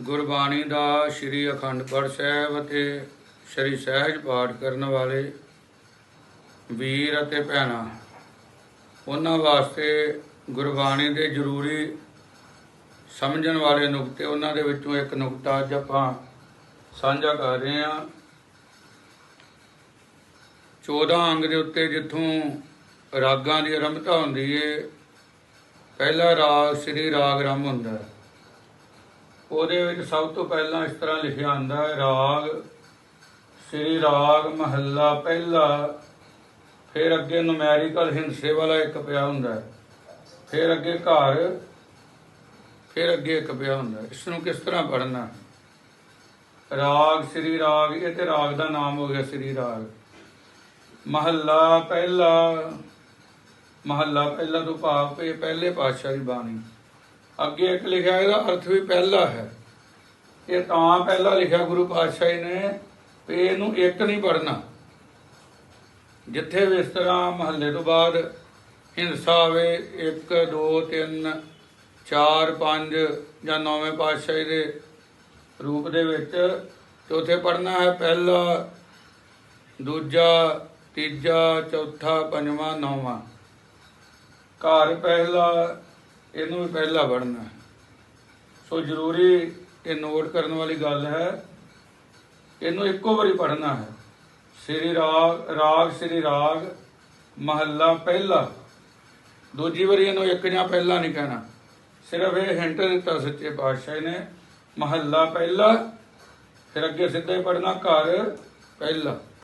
ਗੁਰਬਾਣੀ ਦਾ ਸ੍ਰੀ ਅਖੰਡ ਪਾਠ ਸਾਹਿਬ ਅਤੇ ਸ੍ਰੀ ਸਹਿਜ ਪਾਠ ਕਰਨ ਵਾਲੇ ਵੀਰ ਅਤੇ ਭੈਣਾਂ, ਉਹਨਾਂ ਵਾਸਤੇ ਗੁਰਬਾਣੀ ਦੇ ਜ਼ਰੂਰੀ ਸਮਝਣ ਵਾਲੇ ਨੁਕਤੇ, ਉਹਨਾਂ ਦੇ ਵਿੱਚੋਂ ਇੱਕ ਨੁਕਤਾ ਅੱਜ ਆਪਾਂ ਸਾਂਝਾ ਕਰ ਰਹੇ ਹਾਂ। 14 ਅੰਗ ਦੇ ਉੱਤੇ ਜਿੱਥੋਂ ਰਾਗਾਂ ਦੀ ਆਰੰਭਤਾ ਹੁੰਦੀ ਏ, ਪਹਿਲਾ ਰਾਗ ਸ੍ਰੀ ਰਾਗ ਰਮ ਹੁੰਦਾ। ਹੈ ਉਹਦੇ ਵਿੱਚ ਸਭ ਤੋਂ ਪਹਿਲਾਂ ਇਸ ਤਰ੍ਹਾਂ ਲਿਖਿਆ ਹੁੰਦਾ ਹੈ, ਰਾਗ, ਸ੍ਰੀ ਰਾਗ ਮਹੱਲਾ ਪਹਿਲਾ, ਫਿਰ ਅੱਗੇ ਨੂਮੈਰੀਕਲ ਹਿੰਸੇ ਵਾਲਾ ਇੱਕ ਪਿਆ ਹੁੰਦਾ ਹੈ, ਫਿਰ ਅੱਗੇ ਘਰ, ਫਿਰ ਅੱਗੇ ਇੱਕ ਪਿਆ ਹੁੰਦਾ ਹੈ। ਇਸ ਨੂੰ ਕਿਸ ਤਰ੍ਹਾਂ ਪੜ੍ਹਨਾ ਰਾਗ, ਸ੍ਰੀ ਰਾਗ, ਇਹ ਤੇ ਰਾਗ ਦਾ ਨਾਮ ਹੋ ਗਿਆ ਸ੍ਰੀ ਰਾਗ। ਮਹੱਲਾ ਪਹਿਲਾ ਮਹੱਲਾ ਪਹਿਲਾ ਤੋਂ ਭਾਵ ਇਹ ਪਹਿਲੇ ਪਾਤਸ਼ਾਹ ਦੀ ਬਾਣੀ। ਅੱਗੇ ਇੱਕ ਲਿਖਿਆ ਇਹਦਾ ਅਰਥ ਵੀ ਪਹਿਲਾ ਹੈ। ਇਹ ਤਾਂ ਪਹਿਲਾ ਲਿਖਿਆ ਗੁਰੂ ਪਾਤਸ਼ਾਹ ਜੀ ਨੇ ਵੀ ਇਹਨੂੰ ਇੱਕ ਨਹੀਂ ਪੜਨਾ ਜਿੱਥੇ ਵੀ ਇਸ ਮਹੱਲੇ ਤੋਂ ਬਾਅਦ ਹਿੰਸਾ ਆਵੇ 1 2 3 4 5 ਜਾਂ ਨੌਵੇਂ ਪਾਤਸ਼ਾਹ ਜੀ ਦੇ ਰੂਪ ਦੇ ਵਿੱਚ ਚੌਥੇ ਪੜਨਾ ਹੈ, ਪਹਿਲਾ, ਦੂਜਾ, ਤੀਜਾ, ਚੌਥਾ, ਪੰਜਵਾਂ, ਨੌਵਾਂ। ਘਰ ਪਹਿਲਾ ਇਹਨੂੰ ਵੀ ਪਹਿਲਾ ਪੜਨਾ ਸੋ ਜ਼ਰੂਰੀ ਇਹ ਨੋਟ ਕਰਨ ਵਾਲੀ ਗੱਲ ਹੈ, ਇਹਨੂੰ ਇੱਕੋ ਵਾਰੀ ਪੜਨਾ ਹੈ। ਸ੍ਰੀ ਰਾਗ ਰਾਗ, ਸ੍ਰੀ ਰਾਗ, ਮਹੱਲਾ ਪਹਿਲਾ। ਦੂਜੀ ਵਾਰੀ ਇਹਨੂੰ ਇੱਕ ਜਾਂ ਪਹਿਲਾ ਨਹੀਂ ਕਹਿਣਾ। ਸਿਰਫ ਇਹ ਹਿੰਟ ਦਿੱਤਾ ਸੱਚੇ ਪਾਤਸ਼ਾਹ ਨੇ, ਮਹੱਲਾ ਪਹਿਲਾ, ਫਿਰ ਅੱਗੇ ਸਿੱਧਾ ਹੀ ਪੜਨਾ ਘਰ ਪਹਿਲਾ।